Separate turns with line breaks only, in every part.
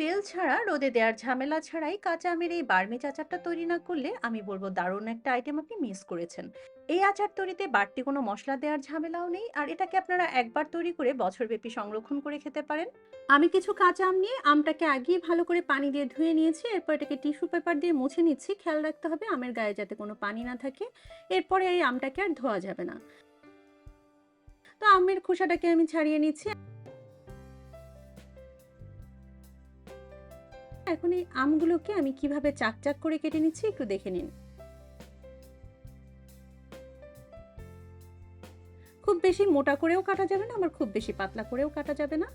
তেল ছাড়া রোদে দেওয়ার ঝামেলা ছাড়াই কাঁচা আমের এই বার্মিজ আচারটা তৈরি না করলে আমি বলব দারুণ একটা আইটেম আপনি মিস করেছেন। এই আচার তৈরিতে বাড়তি কোনো মশলা দেওয়ার ঝামেলাও নেই, আর এটাকে আপনারা একবার তৈরি করে বছরব্যাপী সংরক্ষণ করে খেতে পারেন। আমি কিছু কাঁচা আম নিয়ে আমটাকে আগিয়ে ভালো করে পানি দিয়ে ধুয়ে নিয়েছি, এরপর এটাকে টিস্যু পেপার দিয়ে মুছে নিচ্ছি। খেয়াল রাখতে হবে আমের গায়ে যাতে কোনো পানি না থাকে, এরপরে এই আমটাকে আর ধোয়া যাবে না। তো আমের খোসাটাকে আমি ছাড়িয়ে নিচ্ছি। এখন এই আমগুলোকে আমি কীভাবে চাকচাক করে কেটে নিচ্ছি একটু দেখে নিন। খুব বেশি মোটা করেও কাটা যাবে না আমার খুব বেশি পাতলা করেও কাটা যাবে না।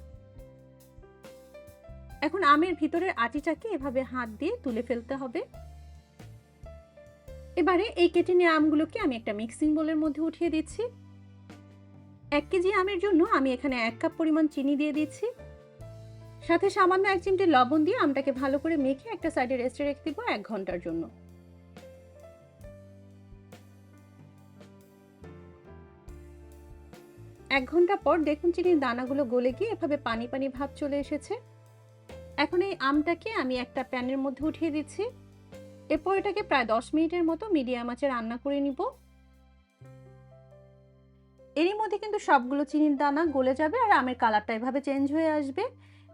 এখন আমের ভিতরের আটিটাকে এভাবে হাত দিয়ে তুলে ফেলতে হবে। এবারে এই কেটে নেওয়া আমগুলোকে আমি একটা মিক্সিং বোলের মধ্যে উঠিয়ে দিচ্ছি। এক কেজি আমের জন্য আমি এখানে এক কাপ পরিমাণ চিনি দিয়ে দিচ্ছি। সাথে সামান্য এক চিমটি লবণ দিয়ে আমটাকে ভালো করে মেখে একটা সাইডে রেস্টে রেখে দিব এক ঘণ্টার জন্য। এক ঘণ্টা পর দেখুন চিনির দানাগুলো গলে গিয়ে এভাবে পানি পানি ভাব চলে এসেছে। এখন এই আমটাকে আমি একটা প্যানের মধ্যে উঠিয়ে দিচ্ছি। এরপর এটাকে প্রায় দশ মিনিটের মতো মিডিয়াম আঁচে রান্না করে নিব। এরই মধ্যে কিন্তু সবগুলো চিনির দানা গলে যাবে আর আমের কালারটা এভাবে চেঞ্জ হয়ে আসবে।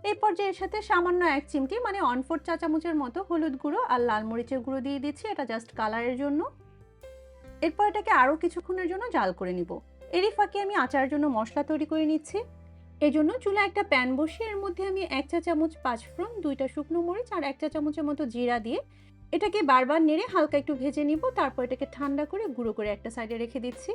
এই পর্যায়ে এর সাথে সামান্য এক চিমটি মানে অন ফোর চা চামচের মতো হলুদ গুঁড়ো আর লাল মরিচের গুঁড়ো দিয়ে দিচ্ছি, এটা জাস্ট কালারের জন্য। এরপর এটাকে আরও কিছুক্ষণের জন্য জাল করে নিব। এরই ফাঁকে আমি আচারের জন্য মশলা তৈরি করে নিচ্ছি। এই জন্য চুলা একটা প্যান বসিয়ে এর মধ্যে আমি এক চা চামচ পাঁচফোড়ন, দুইটা শুকনো মরিচ আর এক চা চামচের মতো জিরা দিয়ে এটাকে বারবার নেড়ে হালকা একটু ভেজে নিব, তারপর এটাকে ঠান্ডা করে গুঁড়ো করে একটা সাইডে রেখে দিচ্ছি।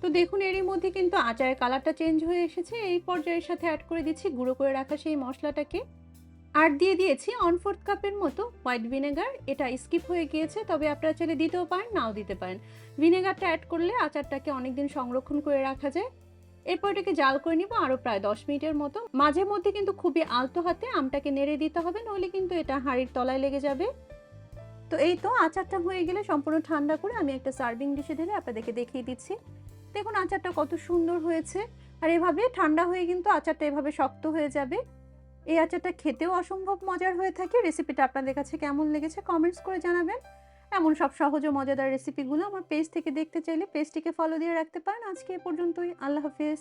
তো দেখুন, এরই মধ্যে কিন্তু আচারের কালারটা চেঞ্জ হয়ে এসেছে। এই পর্যায়ের সাথে অ্যাড করে দিচ্ছি গুঁড়ো করে রাখা সেই মশলাটাকে। আর দিয়ে দিয়েছি অন ফোর্থ কাপের মতো হোয়াইট ভিনেগার এটা স্কিপ হয়ে গিয়েছে, তবে আপনারা চাইলে দিতেও পারেন, নাও দিতে পারেন। ভিনেগারটা অ্যাড করলে আচারটাকে অনেকদিন সংরক্ষণ করে রাখা যায়। এরপর এটাকে জাল করে নিব আরও প্রায় দশ মিনিটের মতো। মাঝে মধ্যে কিন্তু খুবই আলতো হাতে আমটাকে নেড়ে দিতে হবে, নইলে কিন্তু এটা হাঁড়ির তলায় লেগে যাবে। তো এই তো আচারটা হয়ে গেলে সম্পূর্ণ ঠান্ডা করে আমি একটা সার্ভিং ডিশে ঢেলে আপনাদেরকে দেখিয়ে দিচ্ছি। দেখুন আচারটা কত সুন্দর হয়েছে। আর এভাবে ঠান্ডা হয়ে কিন্তু আচারটা এভাবে শক্ত হয়ে যাবে। এই আচারটা খেতেও অসম্ভব মজার হয়ে থাকে। রেসিপিটা আপনাদের কাছে কেমন লেগেছে কমেন্টস করে জানাবেন। এমন সব সহজ ও মজাদার রেসিপিগুলো আমার পেজ থেকে দেখতে চাইলে পেজটিকে ফলো দিয়ে রাখতে পারেন। আজকে এ পর্যন্তই। আল্লাহ হাফেজ।